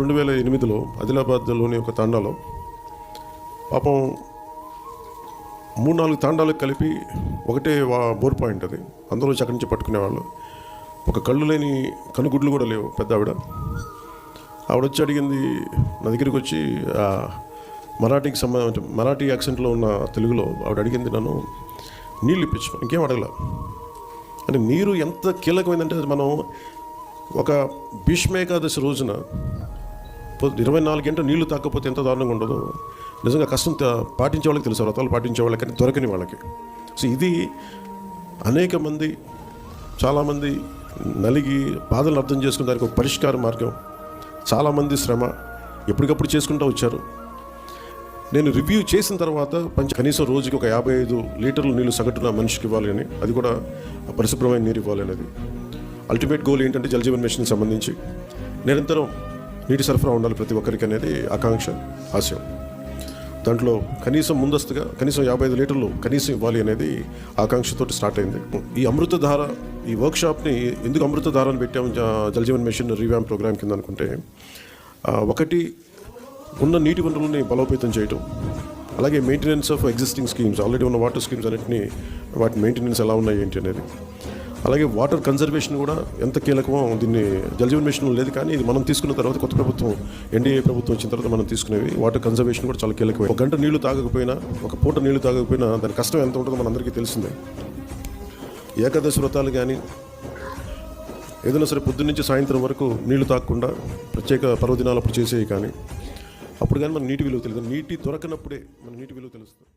రెండు వేల ఎనిమిదిలో ఆదిలాబాద్లోని ఒక తండాలో పాపం మూడు నాలుగు తాండాలకు కలిపి ఒకటే బోర్ పాయింట్ అది. అందులో నుంచి అక్కడి నుంచి పట్టుకునేవాళ్ళు. ఒక కళ్ళు లేని కనుగుడ్లు కూడా లేవు పెద్ద ఆవిడ. ఆవిడ వచ్చి అడిగింది నా దగ్గరికి వచ్చి మరాఠీకి సంబంధించి మరాఠీ యాక్సెంట్లో ఉన్న తెలుగులో ఆవిడ అడిగింది నన్ను నీళ్ళు ఇప్పించు ఇంకేం అడగల? అంటే నీరు ఎంత కీలకమైందంటే అది మనం ఒక భీష్మేకాదశి రోజున ఇరవై నాలుగు గంటలు నీళ్ళు తాకపోతే ఎంత దారుణంగా ఉండదు? నిజంగా కష్టం పాటించే వాళ్ళకి తెలుసు వ్రతాలు పాటించే వాళ్ళకి కానీ దొరకని వాళ్ళకి. సో ఇది అనేక మంది చాలామంది నలిగి బాధలను అర్థం చేసుకున్న దానికి ఒక పరిష్కార మార్గం. చాలామంది శ్రమ ఎప్పటికప్పుడు చేసుకుంటూ వచ్చారు. నేను రివ్యూ చేసిన తర్వాత పంచ కనీసం రోజుకి ఒక యాభై ఐదు లీటర్లు నీళ్ళు సగటున మనిషికి ఇవ్వాలి అని అది కూడా పరిశుభ్రమైన నీరు ఇవ్వాలి అనేది. అల్టిమేట్ గోల్ ఏంటంటే జలజీవన్ మిషన్కి సంబంధించి. నిరంతరం నీటి సరఫరా ఉండాలి ప్రతి ఒక్కరికి అనేది ఆకాంక్ష ఆశయం. దాంట్లో కనీసం ముందస్తుగా కనీసం యాభై ఐదు లీటర్లు కనీసం ఇవ్వాలి అనేది ఆకాంక్షతో స్టార్ట్ అయింది. ఈ అమృతధార ఈ వర్క్షాప్ని ఎందుకు అమృతధారని పెట్టాము జలజీవన్ మిషన్ రీవ్యామ్ ప్రోగ్రామ్ కింద అనుకుంటే ఒకటి ఉన్న నీటి వనరులని బలోపేతం చేయటం అలాగే maintenance of existing schemes already ఉన్న వాటర్ స్కీమ్స్ అన్నింటినీ వాటి మెయింటెనెన్స్ ఎలా ఉన్నాయి ఏంటి అనేది. అలాగే వాటర్ కన్జర్వేషన్ కూడా ఎంత కీలకమో దీన్ని జలజీవన్ మిషన్ లేదు కానీ ఇది మనం తీసుకున్న తర్వాత కొత్త ప్రభుత్వం ఎన్డీఏ ప్రభుత్వం వచ్చిన తర్వాత మనం తీసుకునేవి. వాటర్ కన్జర్వేషన్ కూడా చాలా కీలకమే. ఒక గంట నీళ్ళు తాగకపోయినా ఒక పూట నీళ్ళు తాగకపోయినా దాని కష్టం ఎంత ఉంటుందో మనందరికీ తెలిసిందే. ఏకాదశి వ్రతాలు కానీ ఏదైనా సరే పొద్దున్నుంచి సాయంత్రం వరకు నీళ్ళు తాగకుండా ప్రత్యేక పర్వదినాలు అప్పుడు చేసేవి కానీ అప్పుడు కానీ మన నీటి విలువ తెలుస్తుంది నీటి దొరకనప్పుడే మన నీటి విలువ తెలుస్తుంది.